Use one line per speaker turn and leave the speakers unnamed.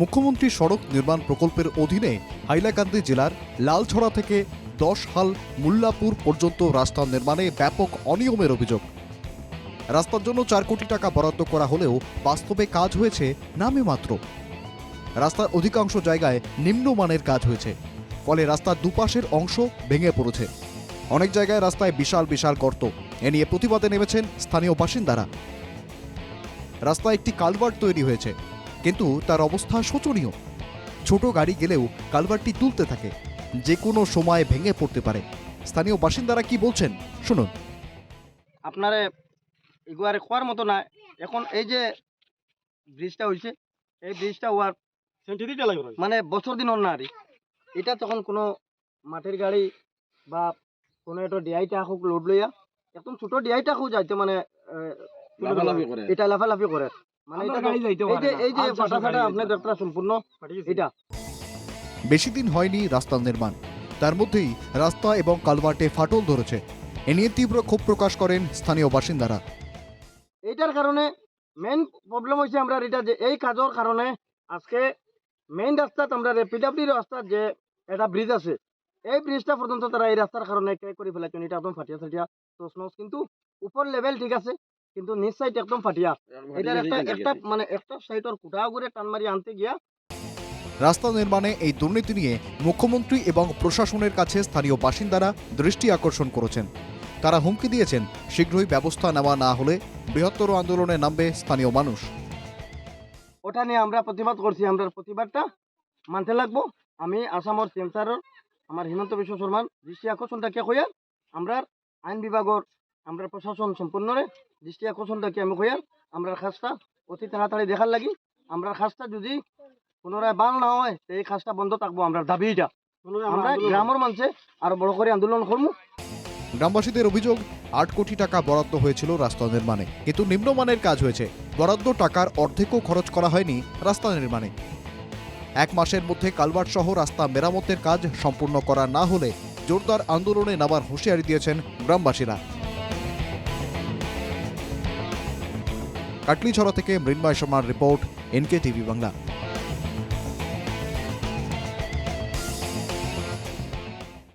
মুখ্যমন্ত্রী সড়ক নির্মাণ প্রকল্পের অধীনে হাইলাকান্দি জেলার লালছড়া থেকে দশ হাল মুল্লাপুর পর্যন্ত রাস্তা নির্মাণে ব্যাপক অনিয়মের অভিযোগ। রাস্তার জন্য চার কোটি টাকা বরাদ্দ করা হলেও বাস্তবে কাজ হয়েছে নামে মাত্র। রাস্তার অধিকাংশ জায়গায় নিম্নমানের কাজ হয়েছে, ফলে রাস্তার দুপাশের অংশ ভেঙে পড়েছে। অনেক জায়গায় রাস্তায় বিশাল বিশাল গর্ত, এ নিয়ে প্রতিবাদে নেমেছেন স্থানীয় বাসিন্দারা। রাস্তায় একটি কালভার্ট তৈরি হয়েছে কিন্তু তার অবস্থা শোচনীয়। ছোট গাড়ি গেলেও কালভারটি তুলতে থাকে যে কোনো সময় ভেঙে পড়তে পারে। স্থানীয় বাসিন্দারা কি বলছেন শুনুন।
আপনারে এগুয়ারে খোয়ার মতো না এখন এই যে ব্রিজটা হয়েছে এই ব্রিজটা হওয়ার মানে বছর দিন না আর এটা তখন কোনো মাটির গাড়ি বা কোনো একটা ডিআইটা হোক লোড লইয়া একদম ছোট ডিআইটা হোক যাইতে মানে। এটা লাফালাফি করে। মানে এটা এই যে আপনি সম্পূর্ণ এটা।
বেশি দিন হয়নি রাস্তা নির্মাণ। তার মধ্যেই রাস্তা এবং কালভার্টে ফাটল ধরেছে। এ নিয়ে তীব্র ক্ষোভ প্রকাশ করেন স্থানীয় বাসিন্দারা।
এইটার কারণে মেইন প্রবলেম হয়েছে আমরা এটা যে এই কাজের কারণে আজকে মেইন রাস্তাত আমরা পিডাব্লিউ রাস্তার যে একটা ব্রিজ আছে এই ব্রিজটা পর্যন্ত তারা এই রাস্তার কারণে ক্যাক করে ফেলাচ্ছেন এটা একদম ফাটিয়া ফাটিয়া তোস কিন্তু উপর লেভেল ঠিক আছে কিন্তু নিচ সাইড একদম ফাটিয়া। এটার একটা একটা মানে একটা সাইডের কুটা করে টান মারি আনতে গিয়া
রাস্তা নির্মাণে এই দুর্নীতি নিয়ে মুখ্যমন্ত্রী এবং প্রশাসনের কাছে স্থানীয় বাসিন্দারা দৃষ্টি আকর্ষণ করেছেন। তারা হুমকি দিয়েছেন শীঘ্রই ব্যবস্থা নেওয়া না হলে বৃহত্তর আন্দোলনে নামবে স্থানীয় মানুষ।
ওটা নিয়ে আমরা প্রতিবাদ করছি আমরা প্রতিবাদটা মানতে লাগবো। আমি আসামর সিএম স্যারের আমার হিমন্ত বিশ্ব শর্মার দৃষ্টি আকর্ষণটাকে হইয়া আমরা আইন বিভাগর আমরা প্রশাসন সম্পূর্ণরে দৃষ্টি আকর্ষণটাকে আমি হইয়া আমরা কাজটা অতি তাড়াতাড়ি দেখার লাগি। আমরা খাসটা যদি পুনরায় বাল না হয় তো এই খাসটা বন্ধ থাকব আমরা দাবি এটা। আমরা গ্রামের মানুষে আরও বড় করে আন্দোলন করব
গ্রামবাসীদের অভিযোগ আট কোটি টাকা বরাদ্দ হয়েছিল রাস্তা নির্মাণে কিন্তু নিম্নমানের কাজ হয়েছে। বরাদ্দ টাকার অর্ধেকও খরচ করা হয়নি রাস্তা নির্মাণে। এক মাসের মধ্যে কালভার্ট সহ রাস্তা মেরামতের কাজ সম্পূর্ণ করা না হলে জোরদার আন্দোলনে নামার হুঁশিয়ারি দিয়েছেন গ্রামবাসীরা। কাটলিছড়া থেকে মৃন্ময় শর্মার রিপোর্ট এনকে টিভি বাংলা।